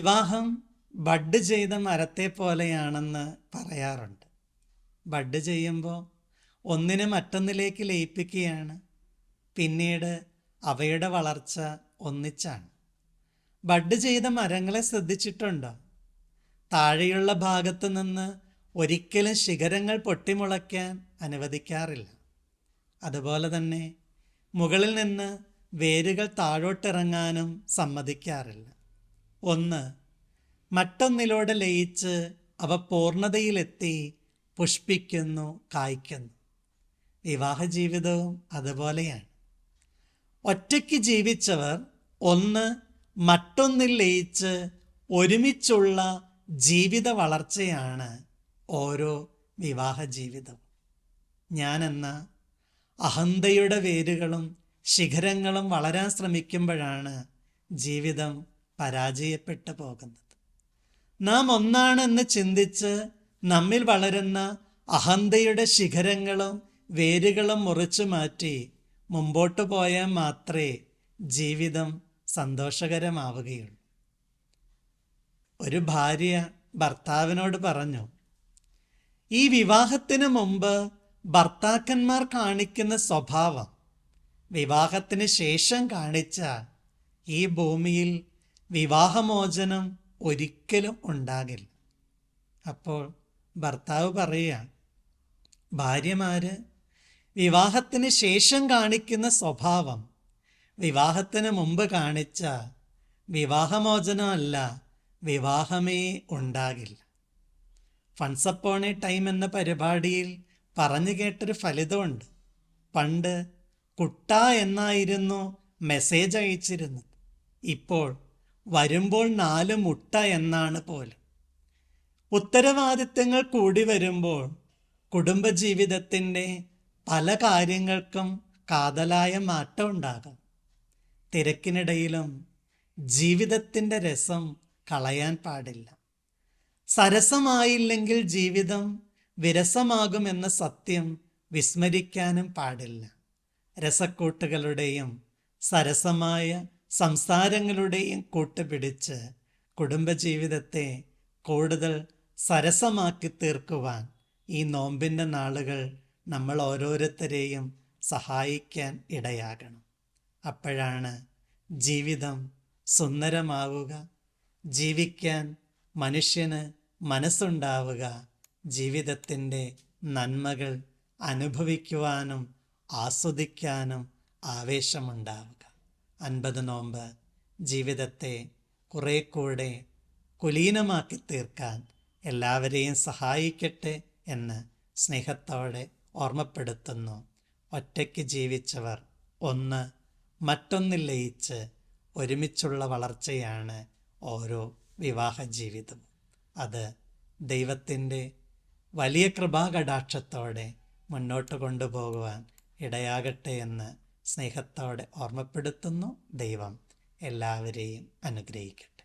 വിവാഹം ബഡ് ചെയ്ത മരത്തെ പോലെയാണെന്ന് പറയാറുണ്ട്. ബഡ് ചെയ്യുമ്പോൾ ഒന്നിനെ മറ്റൊന്നിലേക്ക് ലയിപ്പിക്കുകയാണ്. പിന്നീട് അവയുടെ വളർച്ച ഒന്നിച്ചാണ്. ബഡ് ചെയ്ത മരങ്ങളെ ശ്രദ്ധിച്ചിട്ടുണ്ടോ? താഴെയുള്ള ഭാഗത്തു നിന്ന് ഒരിക്കലും ശിഖരങ്ങൾ പൊട്ടിമുളയ്ക്കാൻ അനുവദിക്കാറില്ല. അതുപോലെ തന്നെ മുകളിൽ നിന്ന് വേരുകൾ താഴോട്ടിറങ്ങാനും സമ്മതിക്കാറില്ല. ഒന്ന്. മറ്റൊന്നിലൂടെ ലയിച്ച് അവ പൂർണതയിലെത്തി പുഷ്പിക്കുന്നു കായ്ക്കുന്നു. വിവാഹ ജീവിതവും അതുപോലെയാണ്. ഒറ്റയ്ക്ക് ജീവിച്ചവർ ഒന്ന് മറ്റൊന്നിൽ ലയിച്ച് ഒരുമിച്ചുള്ള ജീവിത വളർച്ചയാണ് ഓരോ വിവാഹ ജീവിതവും ഞാനെന്ന അഹന്തയുടെ വേരുകളും ശിഖരങ്ങളും വളരാൻ ശ്രമിക്കുമ്പോഴാണ് ജീവിതം പരാജയപ്പെട്ടു പോകുന്നത്. നാം ഒന്നാണെന്ന് ചിന്തിച്ച് നമ്മിൽ വളരുന്ന അഹന്തയുടെ ശിഖരങ്ങളും വേരുകളും മുറിച്ചു മാറ്റി മുമ്പോട്ട് പോയാൽ മാത്രമേ ജീവിതം സന്തോഷകരമാവുകയുള്ളൂ. ഒരു ഭാര്യ ഭർത്താവിനോട് പറഞ്ഞു ഈ വിവാഹത്തിന് മുമ്പ് ഭർത്താക്കന്മാർ കാണിക്കുന്ന സ്വഭാവം വിവാഹത്തിന് ശേഷം കാണിച്ച ഈ ഭൂമിയിൽ വിവാഹമോചനം ഒരിക്കലും ഉണ്ടാകില്ല. അപ്പോൾ ഭർത്താവ് പറയുക ഭാര്യമാര് വിവാഹത്തിന് ശേഷം കാണിക്കുന്ന സ്വഭാവം വിവാഹത്തിന് മുമ്പ് കാണിച്ച വിവാഹമോചനമല്ല വിവാഹമേ ഉണ്ടാകില്ല. ഫൺസ് ടൈം എന്ന പരിപാടിയിൽ പറഞ്ഞു കേട്ടൊരു ഫലിതമുണ്ട്. പണ്ട് കുട്ട എന്നായിരുന്നു മെസ്സേജ് അയച്ചിരുന്നത്. ഇപ്പോൾ വരുമ്പോൾ നാല് മുട്ട എന്നാണ് പോലും. ഉത്തരവാദിത്തങ്ങൾ കൂടി വരുമ്പോൾ കുടുംബജീവിതത്തിന്റെ പല കാര്യങ്ങൾക്കും കാതലായ മാറ്റം ഉണ്ടാകാം. തിരക്കിനിടയിലും ജീവിതത്തിന്റെ രസം കളയാൻ പാടില്ല. സരസമായില്ലെങ്കിൽ ജീവിതം വിരസമാകുമെന്ന സത്യം വിസ്മരിക്കാനും പാടില്ല. രസക്കൂട്ടുകളുടെയും സരസമായ സംസാരങ്ങളുടെയും കൂട്ടുപിടിച്ച് കുടുംബജീവിതത്തെ കൂടുതൽ സരസമാക്കി തീർക്കുവാൻ ഈ നോമ്പിന്റെ നാളുകൾ നമ്മൾ ഓരോരുത്തരെയും സഹായിക്കാൻ ഇടയാകണം. അപ്പോഴാണ് ജീവിതം സുന്ദരമാവുക ജീവിക്കാൻ മനുഷ്യന് മനസ്സുണ്ടാവുക ജീവിതത്തിന്റെ നന്മകൾ അനുഭവിക്കുവാനും ആസ്വദിക്കാനും ആവേശമുണ്ടാവുക. അൻപത് നോമ്പ് ജീവിതത്തെ കുറേ കൂടെ കുലീനമാക്കി തീർക്കാൻ എല്ലാവരെയും സഹായിക്കട്ടെ എന്ന് സ്നേഹത്തോടെ ഓർമ്മപ്പെടുത്തുന്നു. ഒറ്റയ്ക്ക് ജീവിച്ചവർ ഒന്ന് മറ്റൊന്നിൽ ലയിച്ച് ഒരുമിച്ചുള്ള വളർച്ചയാണ് ഓരോ വിവാഹ ജീവിതം അത് ദൈവത്തിന്റെ വലിയ കൃപാകടാക്ഷത്തോടെ മുന്നോട്ട് കൊണ്ടുപോകുവാൻ ഇടയാകട്ടെ എന്ന് സ്നേഹത്തോടെ ഓർമ്മപ്പെടുത്തുന്നു ദൈവം. എല്ലാവരെയും അനുഗ്രഹിക്കട്ടെ.